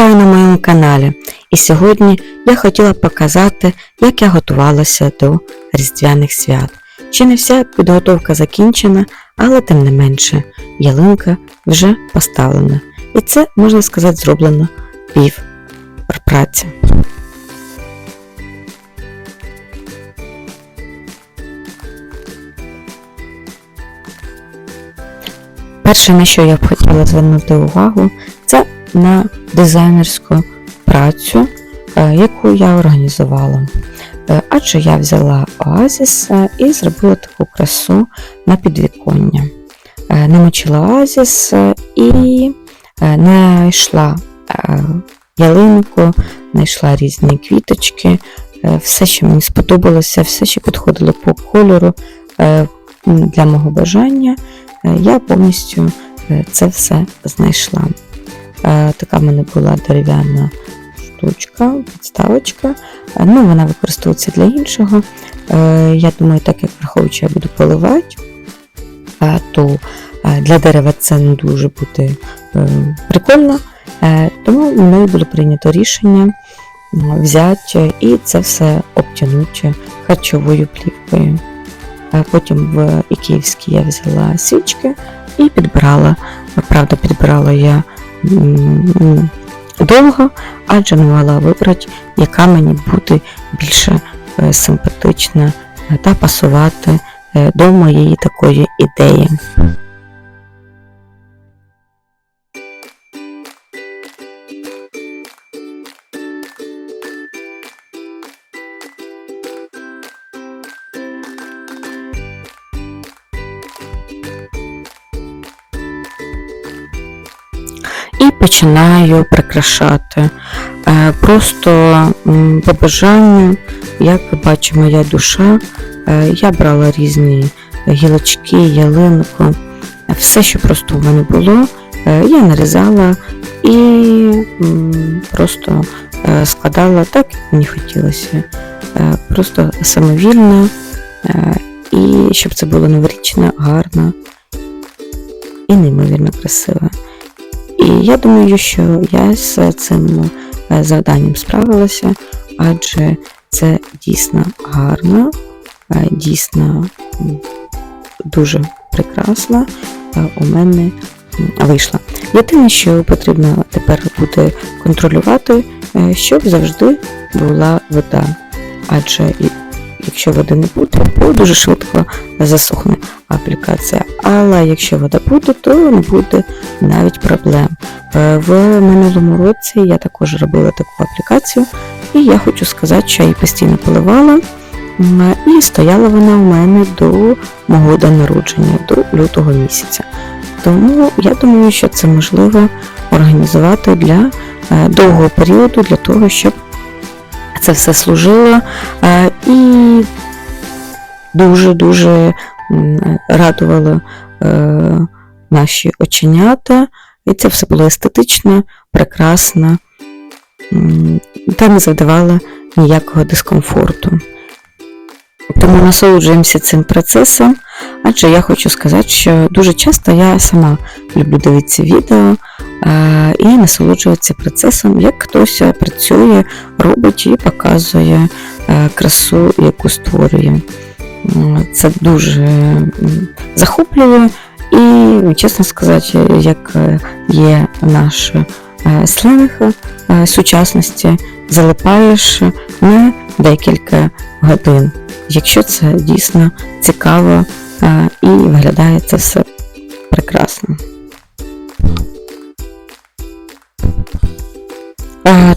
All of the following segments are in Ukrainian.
Вітаю на моєму каналі. І сьогодні я хотіла показати, як я готувалася до Різдвяних свят. Ще не вся підготовка закінчена, але тим не менше, ялинка вже поставлена. І це, можна сказати, зроблено пів праці. Перше, на що я б хотіла звернути увагу, на дизайнерську працю, е, яку я організувала. Е, Адже я взяла оазіс і зробила таку красу на підвіконня. Е, Намочила оазіс і знайшла ялинку, знайшла різні квіточки, все, що мені сподобалося, все, що підходило по кольору для мого бажання, я повністю це все знайшла. Е, Така в мене була дерев'яна штучка, підставочка. Е, Ну, вона використовується для іншого. Е, Я думаю, так як враховуючи, я буду поливати, то для дерева це не дуже буде прикольно. Тому мною було прийнято рішення взяти і це все обтягнути харчовою плівкою. Потім в Ікеївській я взяла свічки і підбирала. Правда, підбирала я довго, адже не могла вибрати, яка мені буде більше е, симпатична е, та пасувати е, до моєї такої ідеї. Починаю прикрашати. Е, Просто по бажанню, як бачить моя душа, е, я брала різні гілочки, ялинку, все, що просто в мене було, е, я нарізала і просто складала так, як мені хотілося. Просто самовільно, і щоб це було новорічно, гарно і неймовірно красиво. І я думаю, що я з цим е, завданням справилася, адже це дійсно гарно, е, дійсно дуже прекрасно е, у мене м, вийшло. Єдине, що потрібно тепер буде контролювати, щоб завжди була вода. Адже якщо води не буде, то дуже швидко засохне аплікація. Але якщо вода буде, то не буде навіть проблем. Е, В минулому році я також робила таку аплікацію, і я хочу сказати, що я її постійно поливала, і стояла вона у мене до мого дня народження, до лютого місяця. Тому я думаю, що це можливо організувати для е, довгого періоду, для того, щоб це все служило е, і дуже-дуже м, радувало е, наші оченята. І це все було естетично, прекрасно та не завдавало ніякого дискомфорту. Тому насолоджуємося цим процесом, адже я хочу сказати, що дуже часто я сама люблю дивитися відео е, і насолоджуватися процесом, як хтось працює, робить і показує е, красу, яку створює. Це дуже захоплює і, чесно сказати, як е, є наш е, сленг е, сучасності, залипаєш на декілька годин, якщо це дійсно цікаво і виглядає це все прекрасно.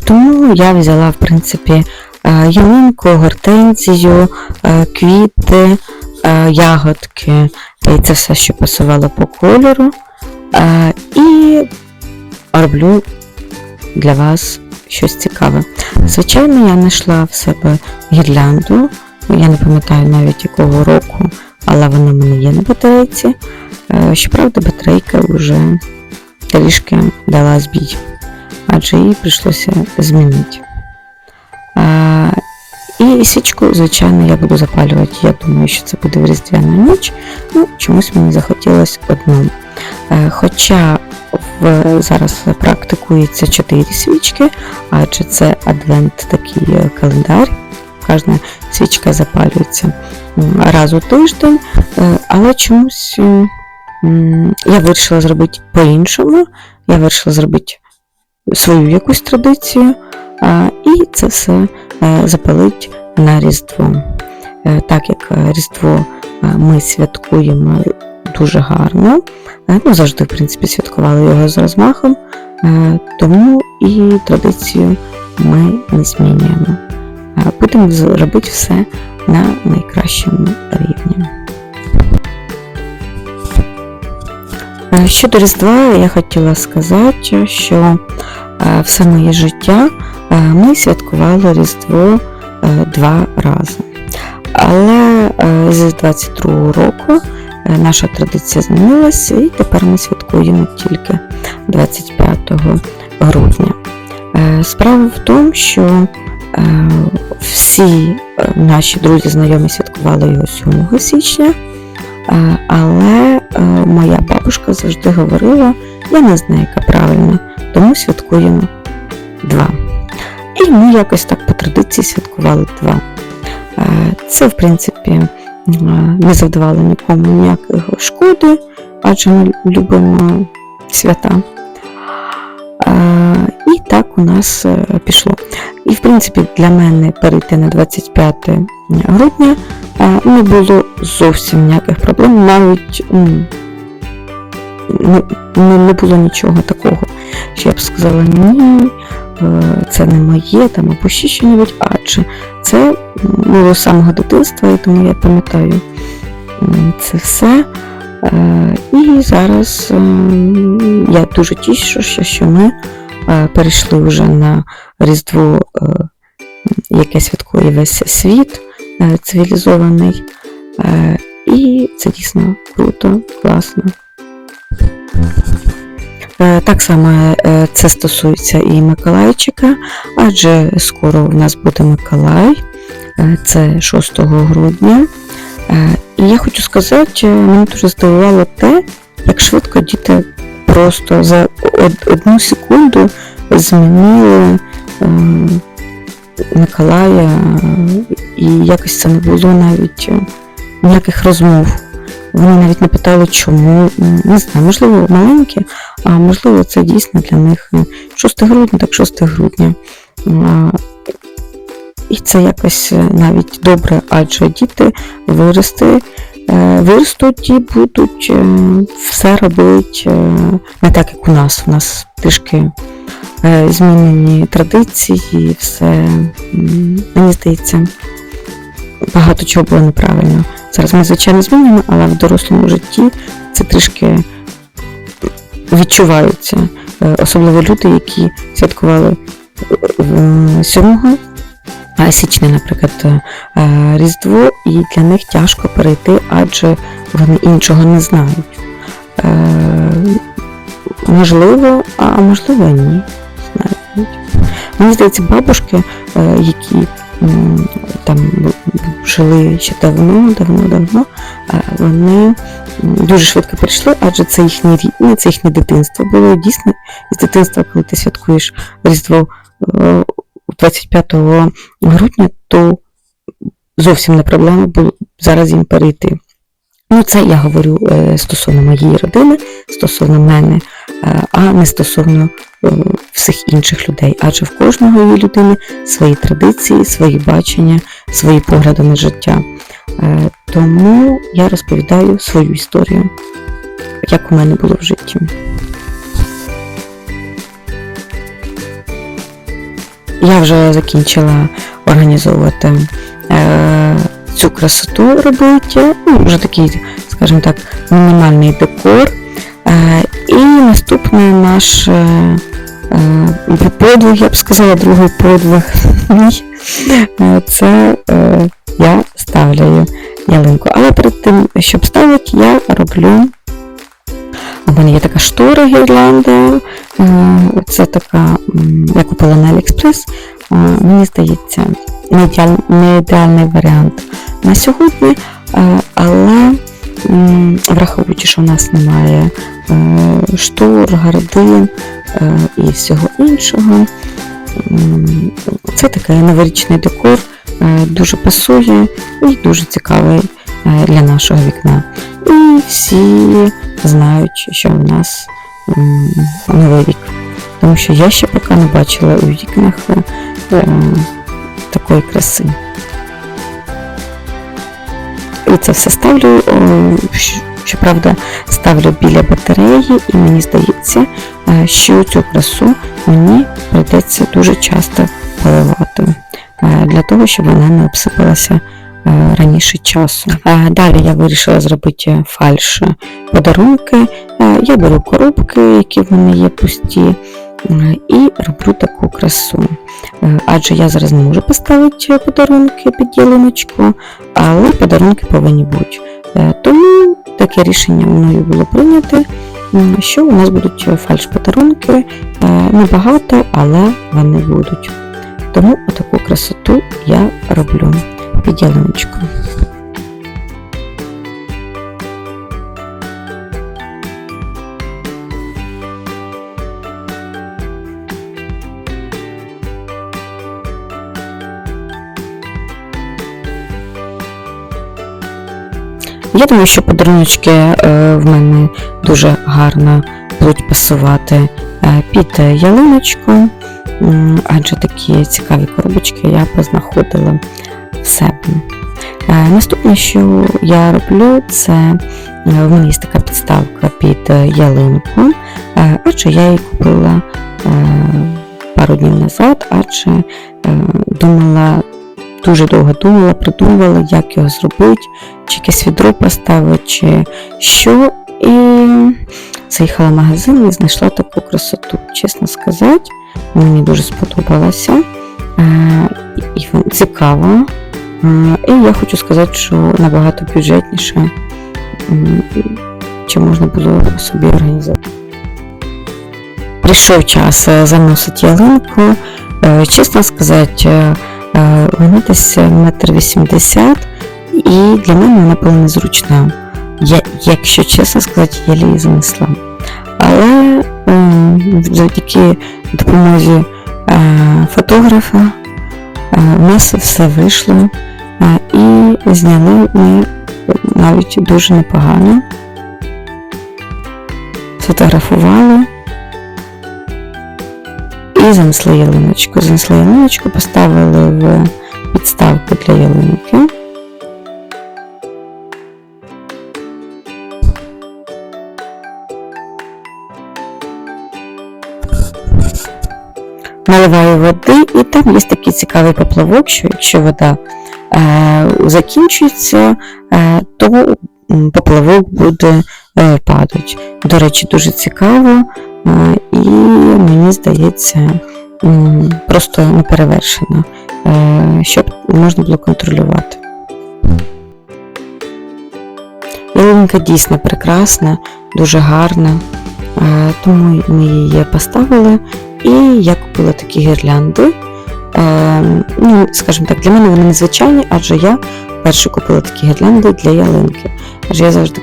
Тому я взяла, в принципі, ялинку, гортензію, е, квіти, е, ягодки, і це все, що пасувало по кольору. Е, І роблю для вас щось цікаве. Звичайно, я знайшла в себе гірлянду. Я не пам'ятаю навіть якого року, але вона в мене є на батарейці. Е, Щоправда, батарейка вже трішки дала збій, адже її прийшлося змінити. І січку, звичайно, я буду запалювати. Я думаю, що це буде в різдвяну ніч. Ну, чомусь мені захотілося одну. Е, Хоча в, зараз практикується 4 свічки, адже це адвент такий е, календар. Кожна свічка запалюється раз у тиждень, е, але чомусь я вирішила зробити по-іншому. Я вирішила зробити свою якусь традицію, і це все е, запалить на Різдво. Е, Так як е, Різдво ми святкуємо дуже гарно, ну завжди, в принципі, святкували його з розмахом, тому і традицію ми не змінюємо. Будемо робити все на найкращому рівні. Щодо Різдва, я хотіла сказати, що все моє життя ми святкували Різдво е, два рази. Але е, з 22-го року е, наша традиція змінилася, і тепер ми святкуємо тільки 25 грудня. Е, Справа в тому, що е, всі е, наші друзі знайомі святкували його 7 січня, е, але е, моя бабушка завжди говорила, я не знаю, яка правильна, тому святкуємо два. І ми якось так по традиції святкували два. Е, Це, в принципі, не завдавало нікому ніякої шкоди, адже ми любимо свята. Е, І так у нас е, пішло. І, в принципі, для мене перейти на 25 грудня не було зовсім ніяких проблем, навіть не, було нічого такого, що я б сказала ні, це не моє, там або ще щось, адже це було з самого дитинства, і тому я пам'ятаю це все. Е, І зараз е, я дуже тішуся, що ми е, перейшли вже на Різдво, е, яке святкує весь світ е, цивілізований. Е, І це дійсно круто, класно. Е, Так само е, це стосується і Миколайчика, адже скоро в нас буде Миколай, е, це 6 грудня. І я хочу сказати, мене дуже здивувало те, як швидко діти просто за одну секунду змінили Миколая, і якось це не було навіть ніяких розмов. Вони навіть не питали, чому. Не знаю, можливо, маленькі, а можливо, це дійсно для них е, 6 грудня, так 6 грудня. І це якось е, навіть добре, адже діти вирости, е, виростуть і будуть е, все робити е, не так, як у нас. У нас трішки е, змінені традиції, все, мені здається, багато чого було неправильно. Зараз ми, звичайно, змінюємо, але в дорослому житті це трішки відчувається. Е, Особливо люди, які святкували е, 7 січня, наприклад, е, Різдво, і для них тяжко перейти, адже вони іншого не знають. Е, Можливо, а можливо, ні. Знають. Мені здається, бабушки, е, які там жили ще давно, давно, давно, е, вони дуже швидко перейшли, адже це їхнє рідне, це їхнє дитинство було дійсно із дитинства, коли ти святкуєш Різдво е, 25 грудня, то зовсім не проблема було зараз їм перейти. Ну, це я говорю е, стосовно моєї родини, стосовно мене, е, а не стосовно е, всіх інших людей. Адже в кожного є людини свої традиції, свої бачення, свої погляди на життя. Тому я розповідаю свою історію, як у мене було в житті. Я вже закінчила організовувати цю красоту робити. Ну, вже такий, скажімо так, мінімальний декор. Е, і наступний наш е, е, подвиг, я б сказала, другий подвиг це я ставлю ялинку. Але перед тим, щоб ставити, я роблю. У мене є така штора гірлянда. Це така, я купила на. Е, Мені здається, не, ідеальний варіант на сьогодні, е, але враховуючи, що в нас немає е, штор, гардин е, і всього іншого. Це такий новорічний декор, дуже пасує і дуже цікавий для нашого вікна. І всі знають, що в нас новий рік. Тому що я ще поки не бачила у вікнах такої краси. І це все ставлю, щоправда, ставлю біля батареї, і мені здається, е, що цю красу мені прийдеться дуже часто поливати е, для того, щоб вона не обсипалася е, раніше часу. Далі я вирішила зробити фальш подарунки. Я беру коробки, які в мене є пусті, і роблю таку красу. Е, Адже я зараз не можу поставити подарунки під ялиночку, але подарунки повинні бути. Е, Тому таке рішення мною було прийнято, що у нас будуть фальш-подарунки. Е, Небагато, але вони будуть. Тому отаку красоту я роблю під ялиночку. Я думаю, що подаруночки е, в мене дуже гарно будуть пасувати е, під ялиночку, адже такі цікаві коробочки я познаходила в себе. Е, Наступне, що я роблю, це в мене є така підставка під ялинку, адже я її купила пару днів назад, адже думала, дуже довго думала, придумувала, як його зробити, чи якесь відро поставити, чи що. І заїхала в магазин і знайшла таку красоту. Чесно сказати, мені дуже сподобалося. Е, І цікаво. Е, І я хочу сказати, що набагато бюджетніше, м, чим можна було собі організувати. Прийшов час е, заносити ялинку. Чесно сказати, вона десь метр вісімдесят, і для мене вона була незручна. Я, якщо чесно сказати, я її занесла. Але е, завдяки допомозі е, фотографа е, у нас все вийшло. Е, і зняли ми навіть дуже непогано. Сфотографували і занесли ялиночку. Занесли ялиночку, поставили в підставку для ялинки. Наливаю води, і там є такий цікавий поплавок, що якщо вода е, закінчується, е, то поплавок буде е, падати. До речі, дуже цікаво, і мені здається, просто неперевершено, е, щоб можна було контролювати. Ялинка дійсно прекрасна, дуже гарна, е, тому ми її поставили. І я купила такі гірлянди. Е, ну, скажімо так, для мене вони незвичайні, адже я перше купила такі гірлянди для ялинки. Адже я завжди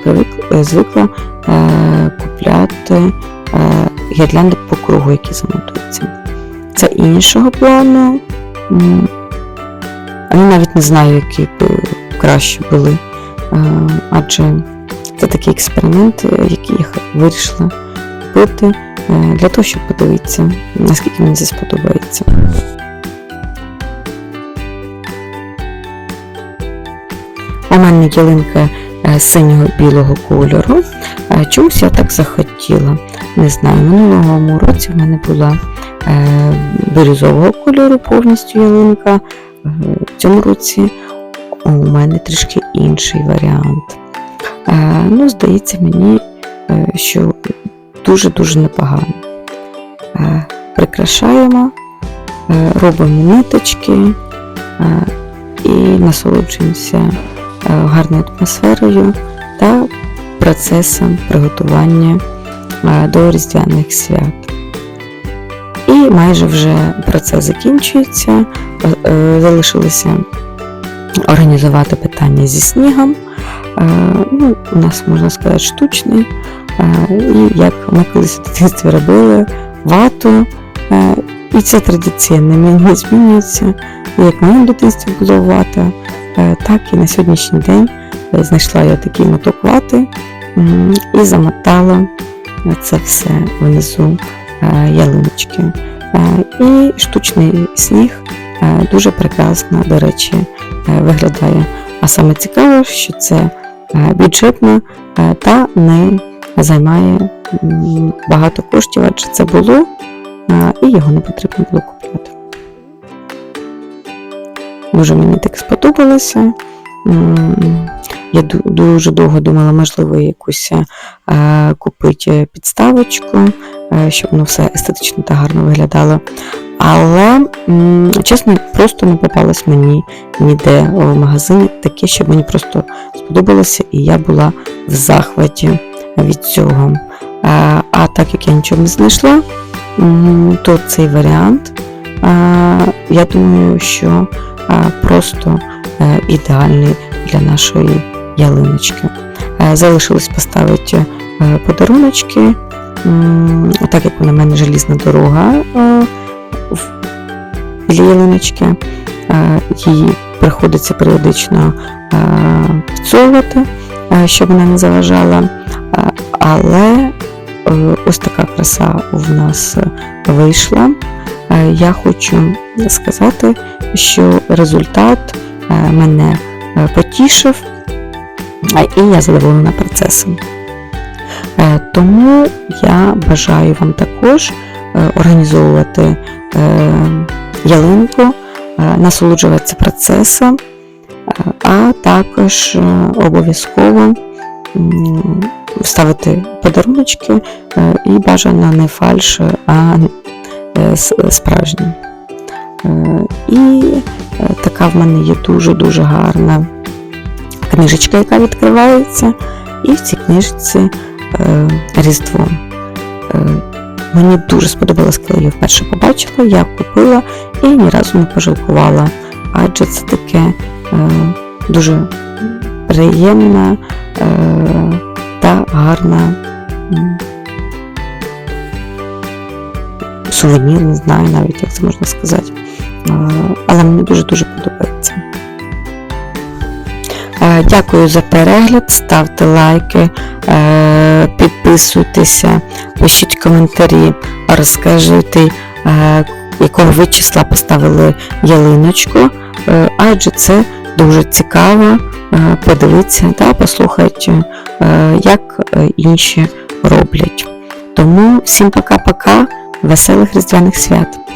е, звикла е, купляти е, гірлянди по кругу, які замотуються. Це іншого плану. Я навіть не знаю, які б краще були. Адже це такий експеримент, е, який я вирішила купити е, для того, щоб подивитися, наскільки мені це сподобається. У мене ялинка е, синього білого кольору. Чомусь я так захотіла. Не знаю, минулого році в мене була е, бірюзового кольору повністю ялинка. Е, В цьому році у мене трішки інший варіант. Е, Ну, здається мені, що дуже-дуже непогано. Прикрашаємо, робимо ниточки і насолоджуємося гарною атмосферою та процесом приготування до різдвяних свят. І майже вже процес закінчується. Е, е, Залишилося організувати питання зі снігом. Е, Ну, у нас можна сказати штучний, І як ми колись в дитинстві робили вату. І ця традиція не змінюється. І як в моєму дитинстві було вата, так і на сьогоднішній день знайшла я такий моток вати і замотала це все внизу е, ялиночки. Е, І штучний сніг е, дуже прекрасно, до речі, виглядає. А саме цікаво, що це бюджетно та не займає багато коштів, адже це було, і його не потрібно було купляти. Дуже мені так сподобалося. Я дуже довго думала, можливо, якусь е, купити підставочку, е, щоб воно все естетично та гарно виглядало. Але, чесно, просто не попалось мені ніде в магазині таке, щоб мені просто сподобалося, і я була в захваті від цього. Е, А так як я нічого не знайшла, то цей варіант, е, я думаю, що е, просто е, ідеальний для нашої ялиночки. Е, Залишилось поставити е, подаруночки, так як у мене желізна дорога біля ялиночки, е, її приходиться періодично підсовувати, е, щоб вона не заважала. Але ось така краса в нас вийшла. Я хочу сказати, що результат мене потішив, і я задоволена процесом. Е, Тому я бажаю вам також е, організовувати е, ялинку, насолоджуватися процесом, а також обов'язково ставити подаруночки е, і бажано не фальш, а справжні. І така в мене є дуже-дуже гарна книжечка, яка відкривається, і в цій книжці е, Різдво. Е, Мені дуже сподобалось, коли я вперше побачила, я купила і ні разу не пожалкувала, адже це таке е, дуже приємна е, та гарна сувенір, не знаю навіть, як це можна сказати. Е, Але мені дуже-дуже Дякую за перегляд, ставте лайки, е, підписуйтеся, пишіть коментарі, розкажіть, е, якого ви числа поставили ялиночку, е, адже це дуже цікаво подивитися та послухати, як інші роблять. Тому всім пока-пока, веселих різдвяних свят!